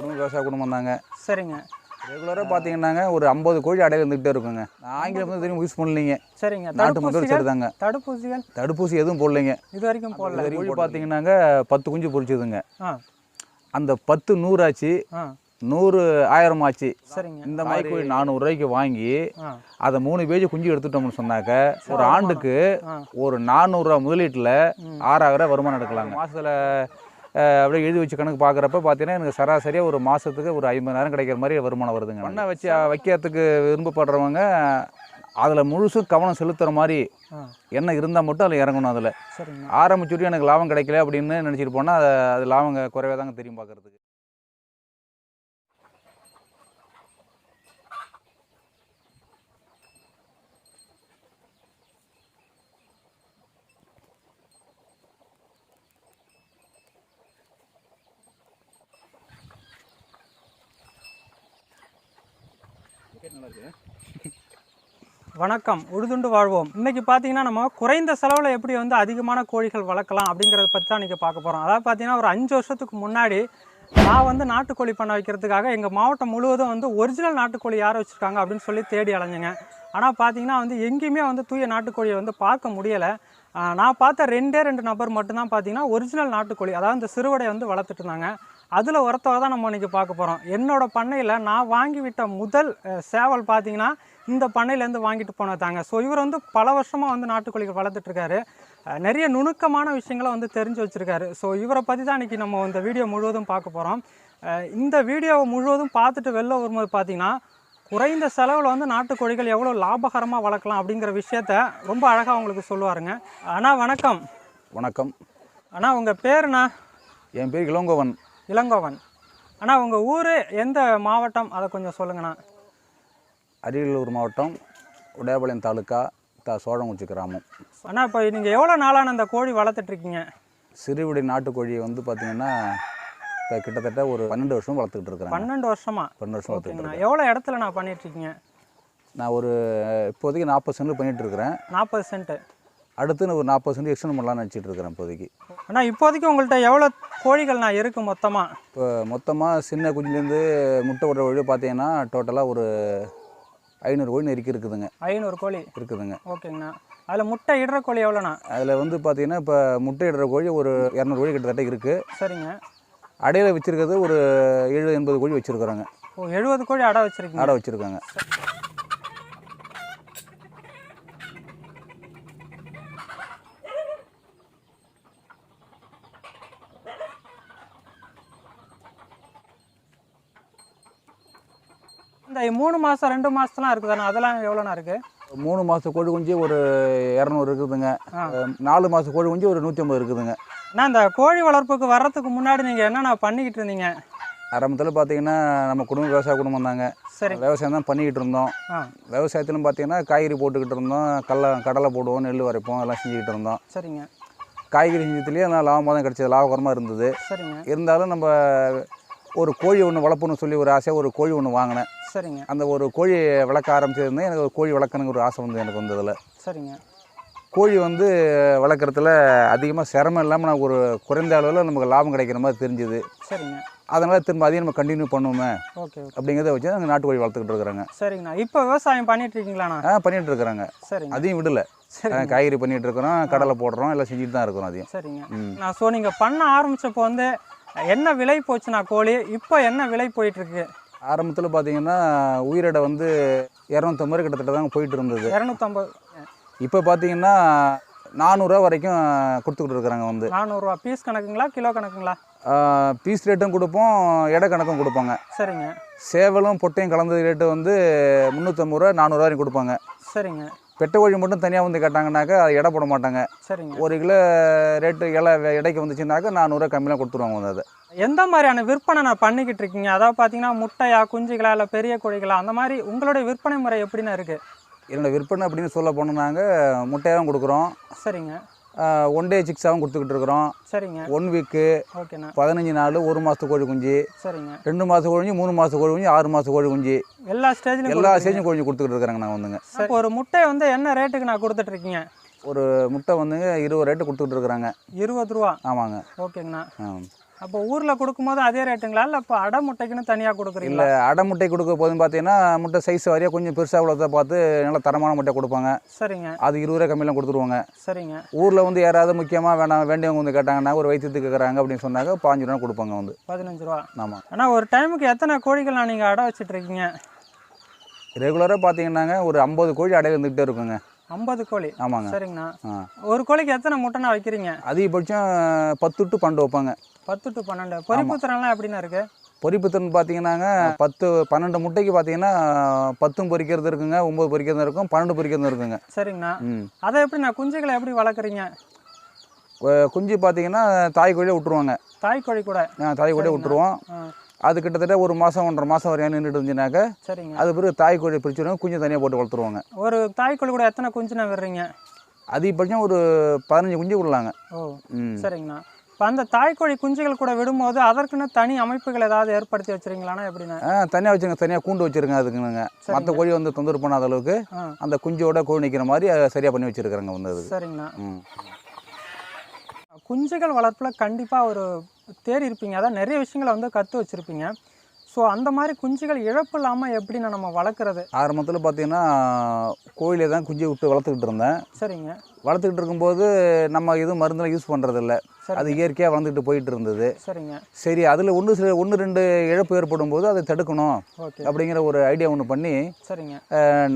குடும்பம் விவசாய குடும்பம் தாங்க. சரிங்க. ரெகுலராக பார்த்தீங்கன்னாங்க ஒரு ஐம்பது கோழி அடையில் இருந்துகிட்டே இருக்குங்க. ஆங்கிலம் வந்து திரும்ப யூஸ் பண்ணலைங்க. சரிங்க. நாட்டு தடுப்பூசிகள்? சரிதாங்க தடுப்பூசிகள்? தடுப்பூசி எதுவும் போடலைங்க. இது வரைக்கும் போடல. வரைக்கும் பார்த்தீங்கன்னாங்க பத்து குஞ்சு பொரிச்சதுங்க ஆ. அந்த பத்து நூறாச்சு. ஆ. நூறு ஆயிரம் ஆச்சு. சரிங்க. இந்த மாதிரி கோழி நானூறுரூவாய்க்கு வாங்கி ஆ. அதை மூணு பேஜ் குஞ்சு எடுத்துட்டோம்னு சொன்னாக்க ஒரு ஆண்டுக்கு. ஒரு நானூறுரூவா முதலீட்டில். ஆறாயிரம் வருமானம் எடுக்கலாங்க. மாதத்தில் அப்படியே எழுதி வச்சு கணக்கு பார்க்குறப்ப பார்த்தீங்கன்னா எனக்கு சராசரியாக ஒரு மாதத்துக்கு ஒரு ஐம்பதாயிரம் கிடைக்கிற மாதிரி வருமானம் வருதுங்க. பண்ணை வச்சு வைக்கிறதுக்கு விரும்பப்படுறவங்க அதில் முழுசும் கவனம் செலுத்துகிற மாதிரி என்ன இருந்தால் மட்டும் அதில் இறங்கணும் அதில். ஆரம்பிச்சுட்டு எனக்கு லாபம் கிடைக்கல அப்படின்னு நினச்சிட்டு போனால் அது அது லாபம் குறைவாக தாங்க தெரியும் பார்க்குறதுக்கு வணக்கம். உழுதுண்டு வாழ்வோம். இன்றைக்கி பார்த்தீங்கன்னா நம்ம குறைந்த செலவில் எப்படி வந்து அதிகமான கோழிகள் வளர்க்கலாம் அப்படிங்கிறத பற்றி தான் இன்றைக்கி பார்க்க போகிறோம் அதாவது பார்த்தீங்கன்னா ஒரு அஞ்சு வருஷத்துக்கு முன்னாடி நான் வந்து நாட்டுக்கோழி பண்ண வைக்கிறதுக்காக எங்கள் மாவட்டம் முழுவதும் வந்து ஒரிஜினல் நாட்டுக்கோழி யார் வச்சுருக்காங்க அப்படின்னு சொல்லி தேடி அலைஞ்சுங்க. ஆனால் பார்த்தீங்கன்னா வந்து எங்கேயுமே வந்து தூய நாட்டுக்கோழியை வந்து பார்க்க முடியலை. நான் பார்த்த ரெண்டே ரெண்டு நபர் மட்டும்தான் பார்த்தீங்கன்னா ஒரிஜினல் நாட்டுக்கோழி அதாவது இந்த சிறுவடை வந்து வளர்த்துட்டு இருந்தாங்க. அதில் ஒருத்தவ தான் நம்ம இன்றைக்கி பார்க்க போகிறோம் என்னோட பண்ணையில் நான் வாங்கி விட்ட முதல் சேவல் பார்த்தீங்கன்னா இந்த பண்ணையிலேருந்து வாங்கிட்டு போனதாங்க ஸோ இவர் வந்து பல வருஷமாக வந்து நாட்டுக்கோழிகள் வளர்த்துட்ருக்காரு நிறைய நுணுக்கமான விஷயங்களை வந்து தெரிஞ்சு வச்சுருக்காரு. ஸோ இவரை பற்றி தான் இன்றைக்கி நம்ம இந்த வீடியோ முழுவதும் பார்க்க போகிறோம் இந்த வீடியோவை முழுவதும் பார்த்துட்டு வெளில வரும்போது பார்த்தீங்கன்னா குறைந்த செலவில் வந்து நாட்டுக்கோழிகள் எவ்வளோ லாபகரமாக வளர்க்கலாம் அப்படிங்கிற விஷயத்த ரொம்ப அழகாக உங்களுக்கு சொல்லுவாருங்க. அண்ணா வணக்கம். வணக்கம். அண்ணா உங்கள் பேருண்ணா என் பேர் இளங்கோவன். இளங்கோவன். அண்ணா உங்கள் ஊர் எந்த மாவட்டம்? அதை கொஞ்சம் சொல்லுங்கண்ணா. அரியலூர் மாவட்டம் உடையாபாளையம் தாலுக்கா த சோழங்குச்சி கிராமம். அண்ணா இப்போ நீங்கள் எவ்வளோ நாளான இந்த கோழி வளர்த்துட்ருக்கீங்க சிறுவிடை நாட்டுக்கோழியை வந்து பார்த்தீங்கன்னா இப்போ கிட்டத்தட்ட ஒரு பன்னெண்டு வருஷம் வளர்த்துக்கிட்டு இருக்கிறேன் பன்னெண்டு வருஷமா? பன்னெண்டு வருஷம் வளர்த்துக்கிட்டு எவ்வளோ இடத்துல நான் பண்ணிகிட்ருக்கீங்க இருக்கேன் நான் ஒரு இப்போதைக்கு நாற்பது சென்ட் பண்ணிட்டு இருக்கிறேன். நாற்பது சென்ட்டு அடுத்து ஒரு நாற்பது சென்ட் எக்ஸ்டெண்ட் பண்ணலாம்னு நினச்சிட்டு இருக்கிறேன் இப்போதைக்கு. அண்ணா இப்போதைக்கு உங்கள்கிட்ட எவ்வளோ கோழிகள் நான் இருக்குது மொத்தமாக இப்போ மொத்தமாக சின்ன குஞ்சுலேருந்து முட்டை விடுற வழி பார்த்தீங்கன்னா டோட்டலாக ஒரு ஐநூறு கோழி நெருக்கி இருக்குதுங்க. ஐநூறு கோழி? இருக்குதுங்க. ஓகேங்கண்ணா. அதில் முட்டை இடுற கோழி எவ்வளோண்ணா? அதில் வந்து பார்த்தீங்கன்னா இப்போ முட்டை இடுற கோழி ஒரு இரநூறு கோழி கிட்டத்தட்ட இருக்குது சரிங்க. அடையில் வச்சுருக்கிறது ஒரு எழுபது எண்பது கோழி வச்சுருக்குறோங்க. ஓ எழுபது கோழி அடை வச்சுருக்கீங்க. அடை வச்சுருக்காங்க. மூணு மாதம் ரெண்டு மாதத்துலாம் இருக்குதாண்ணா? அதெல்லாம் எவ்வளோண்ணா இருக்குது மூணு மாத கோழி குஞ்சு ஒரு இரநூறு இருக்குதுங்க. நாலு மாத கோழி குஞ்சு ஒரு நூற்றி ஐம்பது இருக்குதுங்க. அண்ணா இந்த கோழி வளர்ப்புக்கு வர்றதுக்கு முன்னாடி நீங்கள் என்னண்ணா பண்ணிக்கிட்டு இருந்தீங்க? ஆரம்பத்தில் பார்த்தீங்கன்னா நம்ம குடும்பம் விவசாய குடும்பம் தாங்க. சரி. விவசாயம் தான் பண்ணிக்கிட்டு இருந்தோம். விவசாயத்திலும் பார்த்தீங்கன்னா காய்கறி போட்டுக்கிட்டு இருந்தோம். கடலை கடலை போடுவோம் நெல் வரைப்போம் எல்லாம் செஞ்சுக்கிட்டு இருந்தோம். சரிங்க. காய்கறி செஞ்சதுலேயே நல்லா லாபமாக தான் கிடச்சது. லாபகரமாக இருந்தது. சரிங்க. இருந்தாலும் நம்ம ஒரு கோழி ஒன்று வளர்ப்பணும்னு சொல்லி ஒரு ஆசையாக ஒரு கோழி ஒன்று வாங்கினேன். சரிங்க. அந்த ஒரு கோழி வளர்க்க ஆரம்பிச்சிருந்தேன் எனக்கு ஒரு கோழி வளர்க்கணுங்கிற ஒரு ஆசை வந்து எனக்கு வந்ததில் சரிங்க. கோழி வந்து வளர்க்குறதுல அதிகமாக சிரமம் இல்லாமல் நான் ஒரு குறைந்த அளவில் நமக்கு லாபம் கிடைக்கிற மாதிரி தெரிஞ்சுது. சரிங்க. அதனால் திரும்ப அதையும் நம்ம கண்டினியூ பண்ணுவோமே ஓகே அப்படிங்கிறத வச்சு நாங்கள் நாட்டு கோழி வளர்த்துக்கிட்டு இருக்கிறாங்க. சரிங்கண்ணா. இப்போ விவசாயம் பண்ணிட்டு இருக்கீங்களாண்ணா? ஆ பண்ணிகிட்டு இருக்கிறாங்க. சரிங்க. அதையும் விடல. காய்கறி பண்ணிகிட்டு இருக்கிறோம் கடலை போடுறோம் எல்லாம் செஞ்சுட்டு தான் இருக்கிறோம் அதையும். சரிங்க. நான் ஸோ நீங்கள் பண்ண ஆரம்பிச்சப்போ வந்து என்ன விலை போச்சுண்ணா கோழி? இப்போ என்ன விலை போயிட்டு இருக்கு ஆரம்பத்தில் பார்த்தீங்கன்னா உயிரிடை வந்து இரநூத்தம்பது கிட்டத்தட்ட தாங்க போயிட்டு இருந்தது இரநூத்தம்பது. இப்போ பார்த்தீங்கன்னா நானூறுரூவா வரைக்கும் கொடுத்துக்கிட்டு இருக்கிறாங்க வந்து. நானூறுரூவா பீஸ் கணக்குங்களா கிலோ கணக்குங்களா? பீஸ் ரேட்டும் கொடுப்போம் எடை கணக்கும் கொடுப்பாங்க. சரிங்க. சேவலும் பொட்டையும் கலந்த ரேட்டு வந்து முந்நூற்றம்பது ரூபா நானூறுரூவா வரைக்கும் கொடுப்பாங்க. சரிங்க. பெட்டை கோழி மட்டும் தனியாக வந்து கேட்டாங்கனாக்கா அது எடை போட மாட்டாங்க. சரிங்க. ஒரு கிலோ ரேட்டு இலை எடைக்கு வந்துச்சுனாக்கா நானூறுரூவா கம்மியாக கொடுத்துருவாங்க வந்து அதை. எந்த மாதிரியான விற்பனை நான் பண்ணிக்கிட்டு இருக்கீங்க? அதாவது பார்த்தீங்கன்னா முட்டையா குஞ்சுகளா இல்லை பெரிய கோழிகளா? அந்த மாதிரி உங்களுடைய விற்பனை முறை எப்படிண்ணா இருக்கு? என்னோடய விற்பனை அப்படின்னு சொல்ல போனோம்னாங்க முட்டையாகவும் கொடுக்குறோம். சரிங்க. ஒன் டே சிக்ஸாகவும் கொடுத்துக்கிட்டு இருக்கிறோம். சரிங்க. ஒன் வீக்கு ஓகேண்ணா. பதினஞ்சு நாள் ஒரு மாதத்து கோழி குஞ்சு. சரிங்க. ரெண்டு மாத கோழி குஞ்சு மூணு மாத கோழி குஞ்சு ஆறு மாத கோழி குஞ்சு. எல்லா ஸ்டேஜ்லையும் எல்லா ஸ்டேஜும் கோழி கொடுத்துக்கிட்டு இருக்கிறாங்க நான் வந்துங்க. சரி. ஒரு முட்டை வந்து என்ன ரேட்டுக்கு நான் கொடுத்துட்டு இருக்கீங்க ஒரு முட்டை வந்துங்க இருபது ரேட்டு கொடுத்துக்கிட்டு இருக்கிறாங்க. இருபது ரூபா? ஆமாங்க. ஓகேங்கண்ணா. ஆ அப்போ ஊரில் கொடுக்கும்போது அதே ரேட்டுங்களா? இல்லை இப்போ அடை முட்டைக்குன்னு தனியாக இல்லை கொடுக்குறீங்களா அடை முட்டை கொடுக்க போதும் பார்த்தீங்கன்னா முட்டை சைஸ் வரையா கொஞ்சம் பெருசாக உள்ளதை பார்த்து நல்ல தரமான முட்டை கொடுப்பாங்க. சரிங்க. அது இருபது ரூபா கம்மியெலாம் கொடுத்துருவாங்க. சரிங்க. ஊரில் வந்து யாராவது முக்கியமாக வேணாம் வேண்டியவங்க வந்து கேட்டாங்கன்னா ஒரு வைத்தியத்துக்கு கேட்குறாங்க அப்படின்னு சொன்னாக்க பாஞ்சு ரூபா கொடுப்பாங்க வந்து. பதினஞ்சு ரூபா. ஆமாம் ஆனால் ஒரு டைமுக்கு எத்தனை கோழிகள் நீங்கள் அடை வச்சிட்டு இருக்கீங்க? ரெகுலராக பார்த்தீங்கன்னாங்க ஒரு ஐம்பது கோழி அடையில் இருந்துகிட்டே இருக்குங்க. ஐம்பது கோழி. ஆமாங்க. சரிங்கண்ணா. ஒரு கோழிக்கு எத்தனை முட்டைண்ணா வைக்கிறீங்க? அதிகபட்சம் பத்து டு பன்னெண்டு வைப்பாங்க. பத்து டு பன்னெண்டு. பொறிப்பு திறன்லாம் எப்படிண்ணா இருக்கு? பொரிப்புத்திறன் பார்த்தீங்கன்னாங்க பத்து பன்னெண்டு முட்டைக்கு பார்த்தீங்கன்னா பத்தும் பொரிக்கிறது இருக்குங்க ஒம்பது பொரிக்கிறது இருக்கும் பன்னெண்டு பொரிக்கிறது இருக்குங்க. சரிங்கண்ணா. அதை எப்படிண்ணா குஞ்சுகளை எப்படி வளர்க்குறீங்க? குஞ்சு பார்த்தீங்கன்னா தாய் கோழியை விட்டுருவாங்க. தாய் கோழி கூட. ஆ, தாய் கோழியை விட்டுருவோம். அது கிட்டத்தட்ட ஒரு மாதம் ஒன்றரை மாதம் வரையும் நின்றுட்டு இருந்துச்சுனாக்க சரிங்க. அது பிறகு தாய் கோழியை பிரிச்சுடுவோம் குஞ்சு தனியாக போட்டு வளர்த்துருவாங்க. ஒரு தாய் கோழி கூட எத்தனை குஞ்சுண்ணா விடுறீங்க? அதிகபட்சம் ஒரு பதினஞ்சு குஞ்சு விடலாங்க. ஓ. சரிங்கண்ணா. அந்த தாய்க்கோழி குஞ்சுகள் கூட விடும்போது அதற்குன்னு தனி அமைப்புகள் ஏதாவது ஏற்படுத்தி வச்சிருக்கீங்களாண்ணா எப்படிண்ணா? ஆ தனியாக வச்சுங்க தனியாக கூண்டு வச்சுருங்க அதுக்குங்க மற்ற கோழி வந்து தொந்தரவு பண்ணாத அளவுக்கு அந்த குஞ்சோட கோழி நிற்கிற மாதிரி சரியாக பண்ணி வச்சுருக்குறாங்க வந்து அதுக்கு சரிங்கண்ணா. ம். குஞ்சுகள் வளர்ப்பில் கண்டிப்பாக ஒரு தேறி இருப்பீங்க. அதான் நிறைய விஷயங்களை வந்து கற்று வச்சுருப்பீங்க. ஸோ அந்த மாதிரி குஞ்சுகள் இழப்பு இல்லாமல் எப்படிண்ணா நம்ம வளர்க்குறது? ஆரம்பத்தில் பார்த்தீங்கன்னா கோழியை தான் குஞ்சு விட்டு வளர்த்துக்கிட்டு இருந்தேன். சரிங்க. வளர்த்துக்கிட்டு இருக்கும்போது நம்ம எதுவும் மருந்தெல்லாம் யூஸ் பண்ணுறதில்ல. அது இயற்கையாக வளர்ந்துட்டு போயிட்டு இருந்தது. சரிங்க. சரி அதில் ஒன்று சில ஒன்று ரெண்டு இழப்பு ஏற்படும் போது அதை தடுக்கணும் அப்படிங்கிற ஒரு ஐடியா ஒன்று பண்ணி சரிங்க.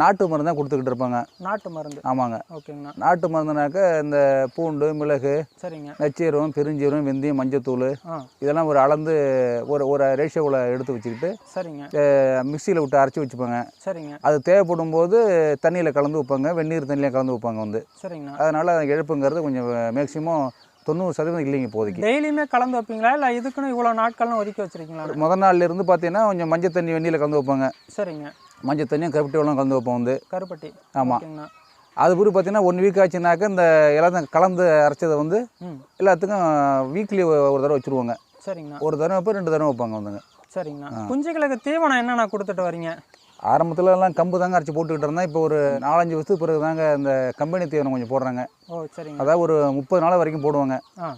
நாட்டு மருந்து தான் கொடுத்துக்கிட்டு இருப்பாங்க. நாட்டு மருந்து. ஆமாங்க. ஓகேங்கண்ணா. நாட்டு மருந்துனாக்க இந்த பூண்டு மிளகு சரிங்க. நச்சீரகம் பெருஞ்சீரகம் வெந்தயம் மஞ்சத்தூள் இதெல்லாம் ஒரு அளந்து ஒரு ஒரு ரேஷியோவில் எடுத்து வச்சுக்கிட்டு சரிங்க. மிக்சியில் விட்டு அரைச்சி வச்சுப்பாங்க. சரிங்க. அது தேவைப்படும் போது தண்ணியில் கலந்து வைப்பாங்க வெந்நீர் தண்ணியில் கலந்து வைப்பாங்க வந்து. சரிங்கண்ணா. அதனால் இழப்புங்கிறது கொஞ்சம் மேக்ஸிமம் தொண்ணூறு சதவீதம் இல்லைங்க இப்போதைக்கு. டெய்லியுமே கலந்து வைப்பீங்களா? இல்லை இதுக்குன்னு இவ்வளோ நாட்கள்னு ஒதுக்கி வச்சிருக்கீங்களா? முத நாள்ல இருந்து பார்த்தீங்கன்னா கொஞ்சம் மஞ்சள் தண்ணி வெந்நியில் கலந்து வைப்பாங்க. சரிங்க. மஞ்சள் தண்ணியும் கருப்பட்டி வெள்ளம் கலந்து வைப்போம் வந்து. கருப்பட்டி. ஆமாம் அது பிறகு பார்த்தீங்கன்னா ஒன் வீக் ஆச்சுனாக்க இந்த எல்லாத்தையும் கலந்து அரைச்சதை வந்து எல்லாத்துக்கும் வீக்லி ஒரு தடவை வச்சுருவாங்க. சரிங்கண்ணா ஒரு தடவை வைப்போம் ரெண்டு தடவை வைப்பாங்க வந்துங்க. சரிங்கண்ணா குஞ்சுகளுக்கு தீவனம் என்னண்ணா கொடுத்துட்டு வரீங்க? ஆரம்பத்துல எல்லாம் கம்பு தாங்க அரைச்சி போட்டுக்கிட்டு இருந்தேன். இப்போ ஒரு நாலஞ்சு வருஷத்துக்கு பிறகு தாங்க இந்த கம்பெனி தீவனம் கொஞ்சம் போடுறாங்க. ஓ சரிங்க. அதாவது ஒரு முப்பது நாள் வரைக்கும் போடுவாங்க. ஆ.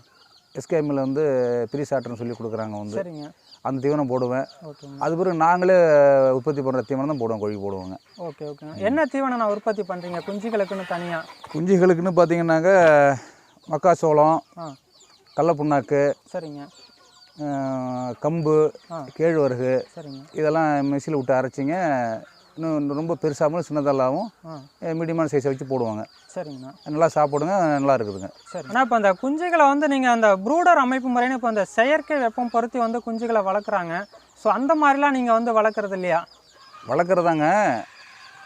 எஸ்கேஎம்மில் வந்து ப்ரீ சாட்டர்னு சொல்லி கொடுக்குறாங்க வந்து. சரிங்க. அந்த தீவனம் போடுவேன். அது பிறகு நாங்களே உற்பத்தி பண்ணுற தீவனம் தான் போடுவோம் கோழி போடுவாங்க. ஓகே ஓகேங்க. என்ன தீவனம் நான் உற்பத்தி பண்ணுறீங்க குஞ்சுகளுக்குன்னு தனியாக குஞ்சுகளுக்குன்னு பார்த்தீங்கன்னாக்க மக்காச்சோளம் கடல புண்ணாக்கு சரிங்க. கம்பு. கேழ்வரகு இதெல்லாம் மிக்சியில் விட்டு அரைச்சிங்க. இன்னும் ரொம்ப பெருசாகவும் சின்னதெல்லாவும் மீடியமான சைஸை வச்சு போடுவாங்க. சரிங்கண்ணா. நல்லா சாப்பிடுங்க நல்லா இருக்குதுங்க. சரி. ஆனால் இப்போ அந்த குஞ்சுகளை வந்து நீங்கள் அந்த ப்ரூடர் அமைப்பு முறைன்னு இப்போ அந்த செயற்கை வெப்பம் பொருத்தி வந்து குஞ்சுகளை வளர்க்குறாங்க. ஸோ அந்த மாதிரிலாம் நீங்கள் வந்து வளர்க்குறது இல்லையா? வளர்க்குறதாங்க.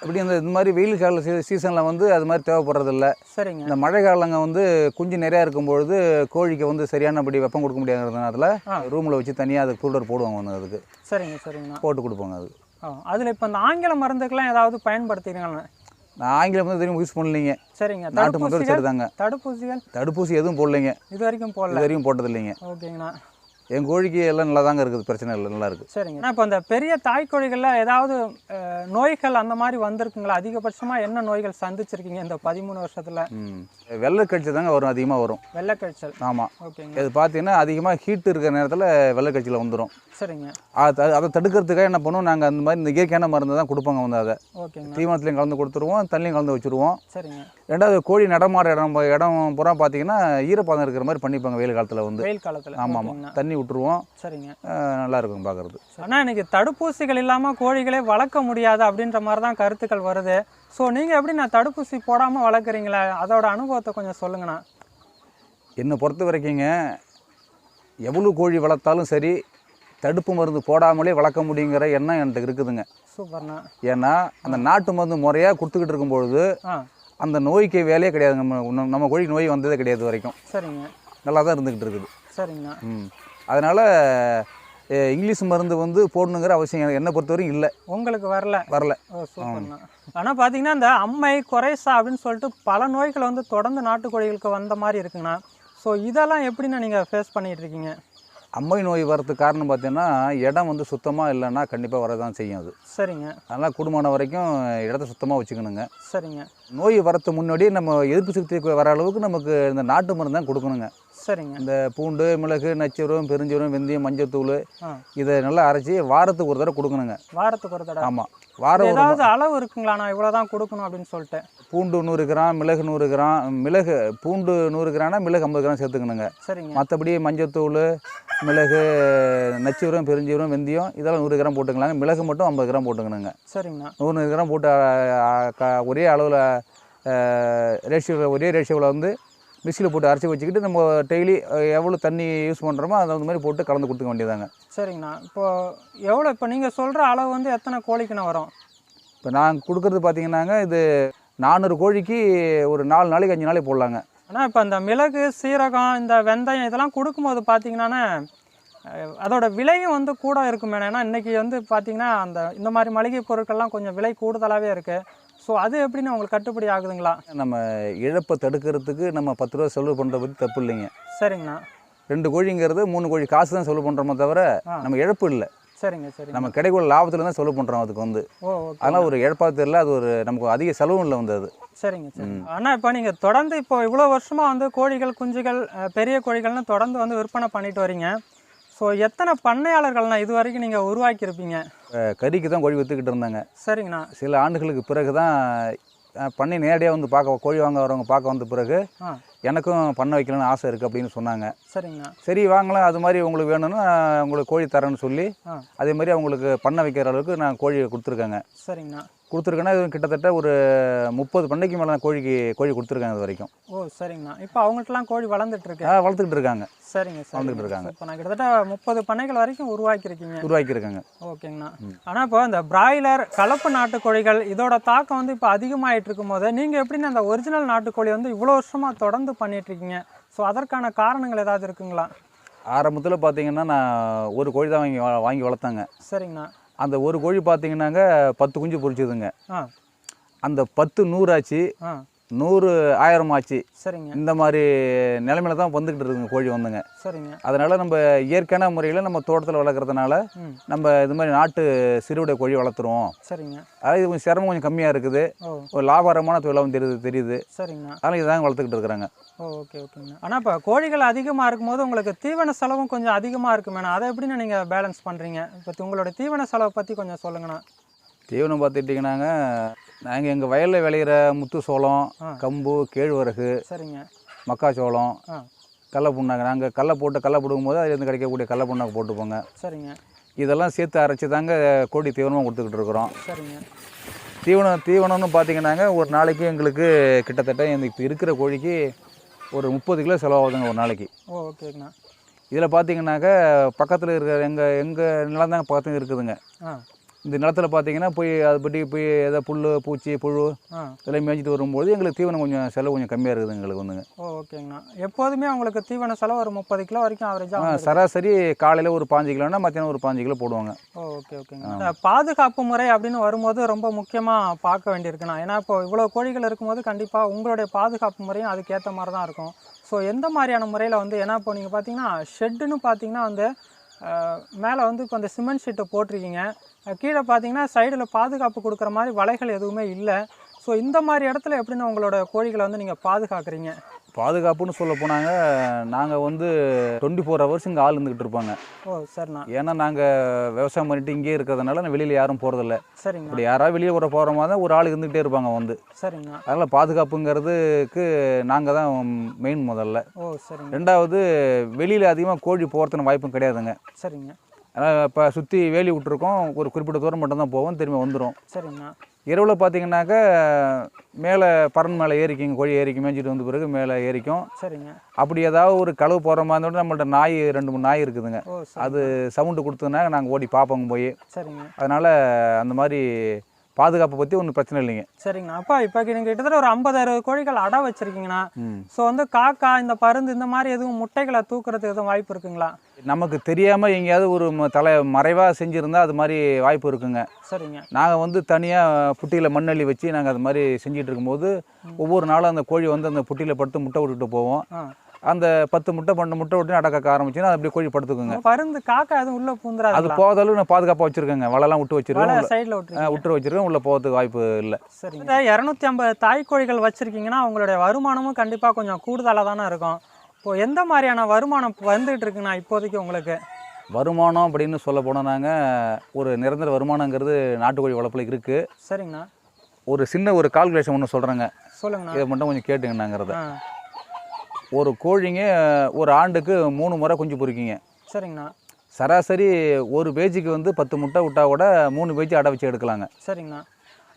இப்படி இந்த இந்த மாதிரி வெயில் கால சீ சீசனில் வந்து அது மாதிரி தேவைப்படுறதில்ல. சரிங்க. இந்த மழை காலங்க வந்து குஞ்சு நிறையா இருக்கும்பொழுது கோழிக்கு வந்து சரியானபடி வெப்பம் கொடுக்க முடியாதுன்றதுனால ஆ. ரூமில் வச்சு தனியாக அதுக்கு கூலர் போடுவாங்க வந்து அதுக்கு. சரிங்க சரிங்கண்ணா போட்டு கொடுப்பாங்க அது. அதில் இப்போ அந்த ஆங்கில மருந்துக்கெல்லாம் ஏதாவது பயன்படுத்திக்கிறீங்களா நான் ஆங்கிலம் வந்து தெரியும் யூஸ் பண்ணலைங்க. சரிங்க நாட்டு மருந்து சரிதாங்க தடுப்பூசிகள்? தடுப்பூசி எதுவும் போடலைங்க. இது வரைக்கும் போடல. இது வரைக்கும் போட்டதில்லைங்க. ஓகேங்கண்ணா. என் கோழிக்கு எல்லாம் நல்லா தாங்க இருக்குது. பிரச்சனை இல்லை நல்லா இருக்குது சரிங்க இப்போ அந்த பெரிய தாய்க்கோழிகளில் ஏதாவது அஹ், நோய்கள் அந்த மாதிரி வந்திருக்குங்களா? அதிகபட்சமாக என்ன நோய்கள் சந்திச்சிருக்கீங்க இந்த பதிமூணு வருஷத்தில்? வெள்ளை கழிச்சு தாங்க வரும் அதிகமாக வரும். வெள்ளைக்கழிச்சல் ஆமாம் ஓகேங்க. இது பார்த்தீங்கன்னா அதிகமாக ஹீட் இருக்கிற நேரத்தில் வெள்ளை கழிச்சில் வந்துடும் சரிங்க. அதை அதை தடுக்கிறதுக்காக என்ன பண்ணுவோம் நாங்கள் அந்த மாதிரி இந்த இயற்கையான மருந்து தான் கொடுப்பாங்க வந்து அதை. ஓகேங்கண்ணா தீவனத்துலையும் கலந்து கொடுத்துருவோம் தண்ணியும் கலந்து வச்சுருவோம். சரிங்க. ரெண்டாவது கோழி நடமாற இடம் இடம் பூரா பார்த்தீங்கன்னா ஈரப்பதம் இருக்கிற மாதிரி பண்ணிப்பாங்க வெயில் காலத்தில் வந்து. வெயில் காலத்தில். ஆமாம். ஆமாம் தண்ணி விட்டுருவோம். சரிங்க. நல்லா இருக்கும் பார்க்குறது ஆனால் இன்னைக்கு தடுப்பூசிகள் இல்லாமல் கோழிகளே வளர்க்க முடியாது அப்படின்ற மாதிரி தான் கருத்துக்கள் வருது. ஸோ நீங்கள் எப்படி நான் தடுப்பூசி போடாமல் வளர்க்குறீங்களே? அதோட அனுபவத்தை கொஞ்சம் சொல்லுங்கண்ணா. என்னை பொறுத்த வரைக்குங்க எவ்வளோ கோழி வளர்த்தாலும் சரி தடுப்பு மருந்து போடாமலே வளர்க்க முடியுங்கிற எண்ணம் என்கிட்ட இருக்குதுங்க. சூப்பர்ண்ணா. ஏன்னா அந்த நாட்டு மருந்து முறையாக கொடுத்துக்கிட்டு இருக்கும்பொழுது ஆ. அந்த நோய்க்கு வேலையே கிடையாது. நம்ம நம்ம கோழிக்கு நோய் வந்ததே கிடையாது வரைக்கும். சரிங்க. நல்லா தான் இருந்துக்கிட்டு இருக்குது. சரிங்கண்ணா. ம். அதனால் இங்கிலீஷ் மருந்து வந்து போடணுங்கிற அவசியம் எனக்கு- என்னை பொறுத்தவரைக்கும் இல்லை. உங்களுக்கு வரல. வரல. ஆனால் பார்த்தீங்கன்னா இந்த அம்மை குறைசா அப்படின்னு சொல்லிட்டு பல நோய்கள் வந்து தொடர்ந்து நாட்டுக்கோழிகளுக்கு வந்த மாதிரி இருக்குங்கண்ணா ஸோ இதெல்லாம் எப்படிண்ணா நீங்கள் ஃபேஸ் பண்ணிட்டு இருக்கீங்க? அம்மை நோய் வரதுக்கு காரணம் பார்த்தீங்கன்னா இடம் வந்து சுத்தமாக இல்லைன்னா கண்டிப்பாக வரதான் செய்யும் அது. சரிங்க. அதனால் குடும்பமான வரைக்கும் இடத்த சுத்தமாக வச்சுக்கணுங்க. சரிங்க. நோய் வரத்து முன்னாடியே நம்ம எதிர்ப்பு சக்தி வர அளவுக்கு நமக்கு இந்த நாட்டு மருந்து தான் கொடுக்கணுங்க. சரிங்க. இந்த பூண்டு மிளகு நச்சீரகம் பெருஞ்சீரகம் வெந்தயம் மஞ்சத்தூள் இதை நல்லா அரைச்சி வாரத்துக்கு ஒரு தடவை கொடுக்கணுங்க. வாரத்துக்கு ஒரு தடவை? ஆமாம் வாரம் ஏதாவது அளவு இருக்குங்களா? நான் இவ்வளவுதான் கொடுக்கணும் அப்படின்னு சொல்லிட்டு பூண்டு நூறு கிராம் மிளகு நூறு கிராம் மிளகு பூண்டு நூறு கிராம்னா மிளகு ஐம்பது கிராம் சேர்த்துக்கணுங்க. சரிங்க. மற்றபடி மஞ்சத்தூள் மிளகு நச்சீரகம் பெருஞ்சீரகம் வெந்தயம் இதெல்லாம் நூறு கிராம் போட்டுக்கலாங்க. மிளகு மட்டும் ஐம்பது கிராம் போட்டுக்கணுங்க. சரிங்கண்ணா. நூறு கிராம் போட்டு ஒரே அளவில் ரேஷியோவில் ஒரே ரேஷியோவில் வந்து மிக்சியில் போட்டு அரைச்சி வச்சுக்கிட்டு நம்ம டெய்லி எவ்வளோ தண்ணி யூஸ் பண்ணுறோமோ அதை அந்த மாதிரி போட்டு கலந்து கொடுத்துக்க வேண்டியதாங்க. சரிங்கண்ணா. இப்போ எவ்வளோ இப்போ நீங்கள் சொல்கிற அளவு வந்து எத்தனை கோழிக்குண்ணா வரும்? இப்போ நான் கொடுக்குறது பார்த்தீங்கன்னாங்க இது நானூறு கோழிக்கு ஒரு நாலு நாளைக்கு அஞ்சு நாளைக்கு போடலாங்க. ஆனால் இப்போ இந்த மிளகு சீரகம் இந்த வெந்தயம் இதெல்லாம் கொடுக்கும்போது பார்த்தீங்கன்னா அதோட விலையும் வந்து கூட இருக்குமே ஏன்னா இன்னைக்கு வந்து பார்த்தீங்கன்னா அந்த இந்த மாதிரி மளிகை பொருட்கள்லாம் கொஞ்சம் விலை கூடுதலாகவே இருக்குது ஸோ அது எப்படின்னு உங்களுக்கு கட்டுப்படி ஆகுதுங்களா? நம்ம இழப்பை தடுக்கிறதுக்கு நம்ம பத்து ரூபா செலவு பண்ணுறத பற்றி தப்பு இல்லைங்க. சரிங்கண்ணா. ரெண்டு கோழிங்கிறது மூணு கோழி காசு தான் செலவு பண்ணுறோமோ தவிர. நம்ம இழப்பு இல்லை. சரிங்க சரிங்க. நம்ம கிடைக்குள்ள லாபத்தில் தான் செலவு பண்ணுறோம் அதுக்கு வந்து. அதெல்லாம் ஒரு இழப்பாக தெரியல அது ஒரு நமக்கு அதிக செலவும் இல்லை வந்து அது. சரிங்க சரிங்க. ஆனால் இப்போ நீங்கள் தொடர்ந்து இப்போ இவ்வளோ வருஷமாக வந்து கோழிகள் குஞ்சுகள் பெரிய கோழிகள்னு தொடர்ந்து வந்து விற்பனை பண்ணிட்டு வரீங்க. ஸோ எத்தனை பண்ணையாளர்கள்னா இது வரைக்கும் நீங்கள் உருவாக்கியிருப்பீங்க? கறிக்கு தான் கோழி விற்றுக்கிட்டு இருந்தாங்க. சரிங்கண்ணா. சில ஆண்டுகளுக்கு பிறகு தான் பண்ணை நேரடியாக வந்து பார்க்க கோழி வாங்க வரவங்க பார்க்க வந்த பிறகு எனக்கும் பண்ண வைக்கணும்னு ஆசை இருக்குது அப்படின்னு சொன்னாங்க. சரிங்கண்ணா. சரி வாங்கலாம். அது மாதிரி உங்களுக்கு வேணும்னா உங்களுக்கு கோழி தரேன்னு சொல்லி அதே மாதிரி அவங்களுக்கு பண்ண வைக்கிற அளவுக்கு நான் கோழி கொடுத்துருக்கேங்க. சரிங்கண்ணா. கொடுத்துருக்கேன்னா இது கிட்டத்தட்ட ஒரு முப்பது பண்ணைக்கு மேலே கோழிக்கு கோழி கொடுத்துருக்கேன் இது வரைக்கும். ஓ சரிங்கண்ணா. இப்போ அவங்கள்ட்டலாம் கோழி வளர்ந்துட்டு இருக்கு ஆ, வளர்த்துக்கிட்டு இருக்காங்க. சரிங்க வளர்ந்துட்டு சரிங்க இருக்காங்க. இப்போ நான் கிட்டத்தட்ட முப்பது பண்ணைகள் வரைக்கும் உருவாக்கியிருக்கீங்க. உருவாக்கியிருக்காங்க. ஓகேங்கண்ணா. ஆனால் இப்போ இந்த பிராய்லர் கலப்பு நாட்டுக்கோழிகள் இதோட தாக்கம் வந்து இப்போ அதிகமாயிட்டு இருக்கும்போது நீங்கள் எப்படின்னு அந்த ஒரிஜினல் நாட்டுக்கோழி வந்து இவ்வளோ வருஷமாக தொடர்ந்து பண்ணிட்டு இருக்கீங்க ஸோ அதற்கான காரணங்கள் ஏதாவது இருக்குங்களா? ஆரம்பத்தில் பார்த்தீங்கன்னா நான் ஒரு கோழி தான் வாங்கி வா- வாங்கி வளர்த்தாங்க. சரிங்கண்ணா. அந்த ஒரு கோழி பார்த்தீங்கன்னாங்க பத்து குஞ்சு பொரிச்சுதுங்க. ஆ. அந்த பத்து நூறாச்சு ஆ. நூறு ஆயிரம் ஆச்சு. சரிங்க. இந்த மாதிரி நிலைமையில தான் வந்துக்கிட்டு இருக்குங்க கோழி வந்துங்க. சரிங்க. அதனால நம்ம இயற்கையான முறையில் நம்ம தோட்டத்தில் வளர்க்குறதுனால நம்ம இது மாதிரி நாட்டு சிறுவிடை கோழி வளர்த்துருவோம் சரிங்க. அதாவது இது கொஞ்சம் சிரமம் கொஞ்சம் கம்மியாக இருக்குது. ஒரு லாபகரமான தொழிலாகவும் தெரியுது தெரியுது. சரிங்கண்ணா அதனால் இதாங்க வளர்த்துக்கிட்டு இருக்கிறாங்க. ஓகே ஓகேங்கண்ணா ஆனால் இப்போ கோழிகள் அதிகமாக இருக்கும்போது உங்களுக்கு தீவன செலவும் கொஞ்சம் அதிகமாக இருக்குமேண்ணா அதை எப்படின்னு நீங்கள் பேலன்ஸ் பண்ணுறீங்க இப்போ உங்களோட தீவன செலவை பற்றி கொஞ்சம் சொல்லுங்கண்ணா. தீவனம் பார்த்துட்டிங்கன்னாங்க நாங்கள் எங்கள் வயலில் விளையிற முத்து சோளம். கம்பு கேழ்வரகு சரிங்க. மக்காச்சோளம் கடல புண்ணாக்கு நாங்கள் கடல போட்டு கடல போடுக்கும் போது அதுலேருந்து கிடைக்கக்கூடிய கடல புண்ணாக்கு போட்டுப்போங்க. சரிங்க. இதெல்லாம் சேர்த்து அரைச்சி தாங்க கோழி தீவனமாக கொடுத்துக்கிட்டு இருக்கிறோம். சரிங்க. தீவனம் தீவனம்னு பார்த்தீங்கன்னாங்க ஒரு நாளைக்கு எங்களுக்கு கிட்டத்தட்ட இந்த இப்போ இருக்கிற கோழிக்கு ஒரு முப்பது கிலோ செலவாகுதுங்க ஒரு நாளைக்கு. ஓ ஓகேங்கண்ணா. இதில் பார்த்தீங்கன்னாக்க பக்கத்தில் இருக்கிற எங்கள் எங்கள் நிலம் தாங்க பக்கத்தில் இருக்குதுங்க. இந்த நிலத்தில் பார்த்தீங்கன்னா போய் அதை பற்றி போய் ஏதோ புல் பூச்சி புழு இதெல்லாம் மேய்ச்சிட்டு வரும்போது எங்களுக்கு தீவனம் கொஞ்சம் செலவு கொஞ்சம் கம்மியாக இருக்குது எங்களுக்கு வந்துங்க. ஓ ஓகேங்கண்ணா. எப்போதுமே உங்களுக்கு தீவன செலவு ஒரு முப்பது கிலோ வரைக்கும் ஆ, ஆவரேஜாக சராசரி காலையில் ஒரு பாஞ்சு கிலோனா மத்தியானம் ஒரு பாஞ்சு கிலோ போடுவாங்க. ஓகே ஓகேங்க பாதுகாப்பு முறை அப்படின்னு வரும்போது ரொம்ப முக்கியமாக பார்க்க வேண்டியிருக்குண்ணா. ஏன்னா இப்போ இவ்வளோ கோழிகள் இருக்கும்போது கண்டிப்பாக உங்களுடைய பாதுகாப்பு முறையும் அதுக்கேற்ற மாதிரி தான் இருக்கும். ஸோ எந்த மாதிரியான முறையில் வந்து ஏன்னா இப்போ நீங்கள் பார்த்தீங்கன்னா ஷெட்டுன்னு பார்த்தீங்கன்னா வந்து மேலே வந்து இப்போ அந்த சிமெண்ட் ஷீட்டை போட்டிருக்கீங்க. கீழே பார்த்தீங்கன்னா சைடில் பாதுகாப்பு கொடுக்குற மாதிரி வலைகள் எதுவுமே இல்லை. ஸோ இந்த மாதிரி இடத்துல எப்படின்னு உங்களோட கோழிகளை வந்து நீங்கள் பாதுகாக்கிறீங்க? பாதுகாப்புன்னு சொல்ல போனாங்க. நாங்கள் வந்து டுவெண்ட்டி ஃபோர் ஹவர்ஸ் இங்கே ஆள் இருந்துக்கிட்டு இருப்பாங்க. ஓ சரிண்ணா ஏன்னா நாங்கள் விவசாயம் பண்ணிட்டு இங்கேயே இருக்கிறதுனால நான் வெளியில் யாரும் போகிறதில்ல சரிங்கண்ணா இப்படி யாராவது வெளியே வர போகிற மாதிரி தான் ஒரு ஆள் இருந்துக்கிட்டே இருப்பாங்க வந்து. சரிங்கண்ணா அதனால் பாதுகாப்புங்கிறதுக்கு நாங்கள் தான் மெயின் முதல்ல. ஓ சரிங்க. ரெண்டாவது வெளியில் அதிகமாக கோழி போகிறதுக்கு வாய்ப்பும் கிடையாதுங்க. சரிங்க. அதனால் இப்போ சுற்றி வேலி விட்டுருக்கோம். ஒரு குறிப்பிட்ட தூரம் மட்டும்தான் போவோம். திரும்பி வந்துடும் சரிங்கண்ணா இரவில் பார்த்தீங்கன்னாக்க மேலே பறன் மேலே ஏறிக்குங்க கோழி ஏறிக்கும் மேய்ச்சிட்டு வந்த பிறகு மேலே ஏறிக்கும். சரிங்க. அப்படி ஏதாவது ஒரு களவு போகிற மாதிரி இருந்தாலும் நம்மள்ட்ட நாய் ரெண்டு மூணு நாய் இருக்குதுங்க. அது சவுண்டு கொடுத்ததுனா நாங்கள் ஓடி பார்ப்போங்க போய். சரிங்க. அதனால் அந்த மாதிரி பாதுகாப்பை பற்றி ஒன்றும் பிரச்சனை இல்லைங்க. சரிங்கண்ணா. அப்பா இப்போ நீங்கள் கிட்டத்தட்ட ஒரு ஐம்பது அறுபது கோழிகள் அடை வச்சிருக்கீங்கண்ணா. ஸோ வந்து காக்கா இந்த பருந்து இந்த மாதிரி எதுவும் முட்டைகளை தூக்குறதுக்கு எதுவும் வாய்ப்பு இருக்குங்களா? நமக்கு தெரியாமல் எங்கேயாவது ஒரு தலை மறைவாக செஞ்சுருந்தா அது மாதிரி வாய்ப்பு இருக்குங்க. சரிங்க. நாங்கள் வந்து தனியாக புட்டியில் மண்ணள்ளி வச்சு நாங்கள் அது மாதிரி செஞ்சுட்டு இருக்கும்போது ஒவ்வொரு நாளும் அந்த கோழி வந்து அந்த புட்டியில் படுத்து முட்டை விட்டுட்டு போவோம். அந்த பத்து முட்டை பன்னெண்டு முட்டை விட்டு அடக்க ஆரம்பிச்சுன்னா அது அப்படியே கோழி படுத்துக்குங்க பருந்து காக்கா எதுவும் உள்ள அது பூந்துராதுங்களா போகாத அளவுக்கு நான் பாதுகாப்பாக வச்சுருக்கேங்க. வலைலாம் விட்டு வச்சிருக்கேன். சைடில் விட்டுருக்கீங்க. விட்டு வச்சிருக்கேன். உள்ளே போகிறதுக்கு வாய்ப்பு இல்லை. சரிங்க. இரநூத்தி ஐம்பது தாய் கோழிகள் வச்சிருக்கீங்கன்னா உங்களுடைய வருமானமும் கண்டிப்பாக கொஞ்சம் கூடுதலாக தானே இருக்கும். இப்போ எந்த மாதிரியான வருமானம் வந்துகிட்டு இருக்குண்ணா இப்போதைக்கு உங்களுக்கு? வருமானம் அப்படின்னு சொல்ல போனோம்னாங்க ஒரு நிரந்தர வருமானங்கிறது நாட்டுக்கோழி வளர்ப்பில் இருக்குது சரிங்கண்ணா. ஒரு சின்ன ஒரு கால்குலேஷன் ஒன்று சொல்கிறேங்க சொல்லுங்கண்ணா. இதை மட்டும் கொஞ்சம் கேட்டுங்கண்ணாங்கிறத. ஒரு கோழிங்க ஒரு ஆண்டுக்கு மூணு முறை குஞ்சு பொறிக்குங்க. சரிங்கண்ணா. சராசரி ஒரு பேஜுக்கு வந்து பத்து முட்டை விட்டா கூட மூணு பேஜ் அடை வச்சு எடுக்கலாங்க. சரிங்கண்ணா.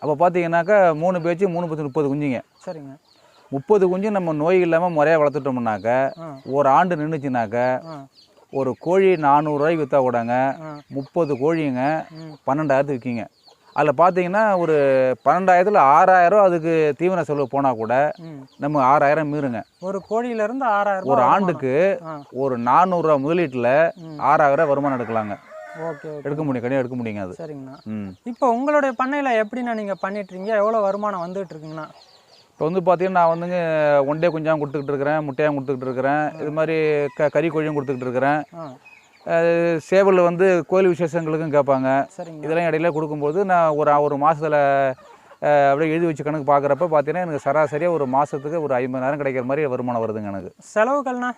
அப்போ பார்த்தீங்கன்னாக்கா மூணு பேஜ் மூணு பத்து முப்பது குஞ்சுங்க. சரிங்க. முப்பது குஞ்சு நம்ம நோய் இல்லாமல் முறையாக வளர்த்துட்டோம்னாக்க ஒரு ஆண்டு நின்றுச்சுனாக்க ஒரு கோழி நானூறுரூவாய்க்கு விற்றா கூடங்க முப்பது கோழிங்க ம். பன்னெண்டாயிரத்துக்கு விற்கிங்க அதில் பார்த்தீங்கன்னா ஒரு பன்னெண்டாயிரத்தில் ஆறாயிரம் அதுக்கு தீவன செலவு போனால் கூட நம்ம ஆறாயிரம் மீறுங்க. ஒரு கோழியிலேருந்து ஆறாயிரம் ஒரு ஆண்டுக்கு ஒரு நானூறுரூவா முதலீட்டில் ஆறாயிரம் வருமானம் எடுக்கலாங்க. ஓகே எடுக்க முடியும் கண்டிப்பாக எடுக்க முடியுங்க அது. சரிங்கண்ணா. ம். இப்போ உங்களுடைய பண்ணையில் எப்படிண்ணா நீங்கள் பண்ணிட்டுருக்கீங்க? எவ்வளோ வருமானம் வந்துட்டு இருக்குங்கண்ணா? இப்போ வந்து பார்த்தீங்கன்னா நான் வந்துங்க ஒன் டே குஞ்சாகவும் கொடுத்துக்கிட்டு இருக்கிறேன் முட்டையாகவும் கொடுத்துக்கிட்டு இருக்கிறேன். இது மாதிரி க கறி கோழியும் கொடுத்துக்கிட்டு இருக்கிறேன். சேவல் வந்து கோயில் விசேஷங்களுக்கும் கேட்பாங்க. சரிங்க. இதெல்லாம் இடையில கொடுக்கும்போது நான் ஒரு ஒரு மாதத்தில் அப்படியே எழுதி வச்சு கணக்கு பார்க்குறப்ப பார்த்தீங்கன்னா எனக்கு சராசரியாக ஒரு மாதத்துக்கு ஒரு ஐம்பதாயிரம் கிடைக்கிற மாதிரி வருமானம் வருதுங்க எனக்கு. செலவுகள்ண்ணா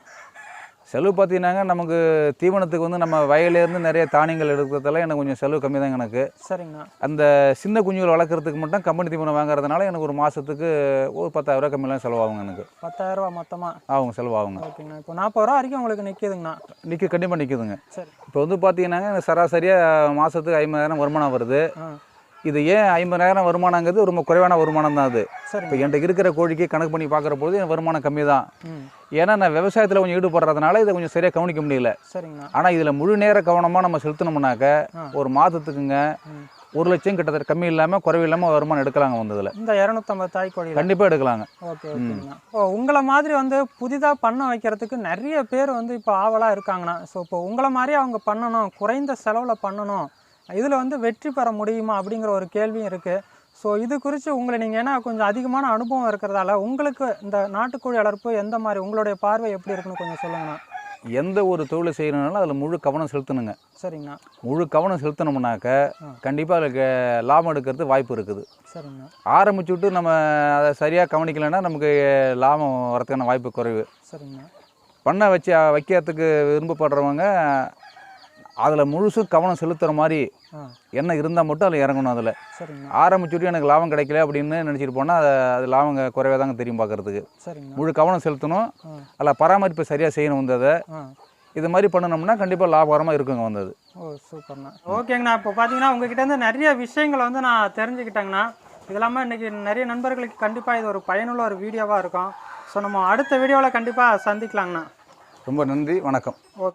செலவு பார்த்தீங்கன்னாங்க நமக்கு தீவனத்துக்கு வந்து நம்ம வயலேருந்து நிறைய தானியங்கள் எடுக்கிறதால எனக்கு கொஞ்சம் செலவு கம்மி தாங்க எனக்கு. சரிங்கண்ணா அந்த சின்ன குஞ்சுகள் வளர்க்குறதுக்கு மட்டும் கம்பெனி தீவனம் வாங்குறதுனால எனக்கு ஒரு மாதத்துக்கு ஒரு பத்தாயிரரூவா கம்மியெல்லாம் செலவாகுங்க எனக்கு. பத்தாயிரரூபா மொத்தமாக ஆகுங்க செலவாகுங்க. ஓகேங்கண்ணா இப்போ நாற்பது ரூபா வரைக்கும் உங்களுக்கு நிற்கிதுங்கண்ணா நிற்க கண்டிப்பாக நிற்குதுங்க சரி. இப்போ வந்து பார்த்தீங்கன்னாங்க எனக்கு சராசரியாக மாதத்துக்கு ஐம்பதாயிரம் வருமானம் வருது. இது ஏன் ஐம்பதாயிரம் வருமானங்கிறது ரொம்ப குறைவான வருமானம் தான் அது. இப்போ என்கிட்ட இருக்கிற கோழிக்கு கணக்கு பண்ணி பார்க்குற பொழுது என் வருமானம் கம்மி தான் ஏன்னா நான் விவசாயத்தில் கொஞ்சம் ஈடுபடுறதுனால இதை கொஞ்சம் சரியாக கவனிக்க முடியல. ஆனால் இதில் முழு நேர கவனமாக நம்ம செலுத்தினோம்னாக்க. ஒரு மாதத்துக்குங்க ஒரு லட்சம் கிட்டத்தட்ட கம்மி இல்லாமல் குறைவு இல்லாமல் வருமானம் எடுக்கலாங்க வந்ததில். இந்த இரநூத்தம்பது தாய் கோழியில் கண்டிப்பாக எடுக்கலாங்க. ஓகே உங்களை மாதிரி வந்து புதிதாக பண்ண வைக்கிறதுக்கு நிறைய பேர் வந்து இப்போ ஆவலாக இருக்காங்கண்ணா. ஸோ இப்போ உங்களை மாதிரி அவங்க பண்ணணும் குறைந்த செலவில் பண்ணணும். இதில் வந்து வெற்றி பெற முடியுமா அப்படிங்கிற ஒரு கேள்வியும் இருக்குது ஸோ இது குறித்து உங்களை நீங்கள் ஏன்னா கொஞ்சம் அதிகமான அனுபவம் இருக்கிறதால உங்களுக்கு இந்த நாட்டுக்கோழி வளர்ப்பு எந்த மாதிரி உங்களுடைய பார்வை எப்படி இருக்குன்னு கொஞ்சம் சொல்லுங்கண்ணா எந்த ஒரு தொழிலை செய்யணும்னாலும் அதில் முழு கவனம் செலுத்தணுங்க. சரிங்கண்ணா. முழு கவனம் செலுத்தினோம்னாக்க ஆ. கண்டிப்பாக அதுக்கு லாபம் எடுக்கிறது வாய்ப்பு இருக்குது. சரிங்கண்ணா. ஆரம்பிச்சு விட்டு நம்ம அதை சரியாக கவனிக்கலைன்னா நமக்கு லாபம் வரதுக்கான வாய்ப்பு குறைவு. சரிங்கண்ணா. பண்ணை வச்சு வைக்கிறதுக்கு விரும்பப்படுறவங்க அதில் முழுசும் கவனம் செலுத்துகிற மாதிரி என்ன இருந்தால் மட்டும் அதில் இறங்கணும் அதில். ஆரம்பிச்சுட்டு எனக்கு லாபம் கிடைக்கல அப்படின்னு நினச்சிட்டு போனால் அது அது லாபம் குறைவாக தாங்க தெரியும் பார்க்குறதுக்கு முழு கவனம் செலுத்தணும். அதில் பராமரிப்பு சரியாக செய்யணும் வந்து அதை. இது மாதிரி பண்ணணும்னா கண்டிப்பாக லாபகரமாக இருக்குங்க வந்தது ஓ சூப்பர்ண்ணா. ஓகேங்கண்ணா இப்போ பார்த்தீங்கன்னா உங்ககிட்ட இருந்து நிறைய விஷயங்களை வந்து நான் தெரிஞ்சுக்கிட்டேங்கண்ணா. இது இல்லாமல் இன்றைக்கி நிறைய நண்பர்களுக்கு கண்டிப்பாக இது ஒரு பயனுள்ள ஒரு வீடியோவாக இருக்கும். ஸோ நம்ம அடுத்த வீடியோவில் கண்டிப்பாக சந்திக்கலாங்கண்ணா. ரொம்ப நன்றி வணக்கம். ஓகே.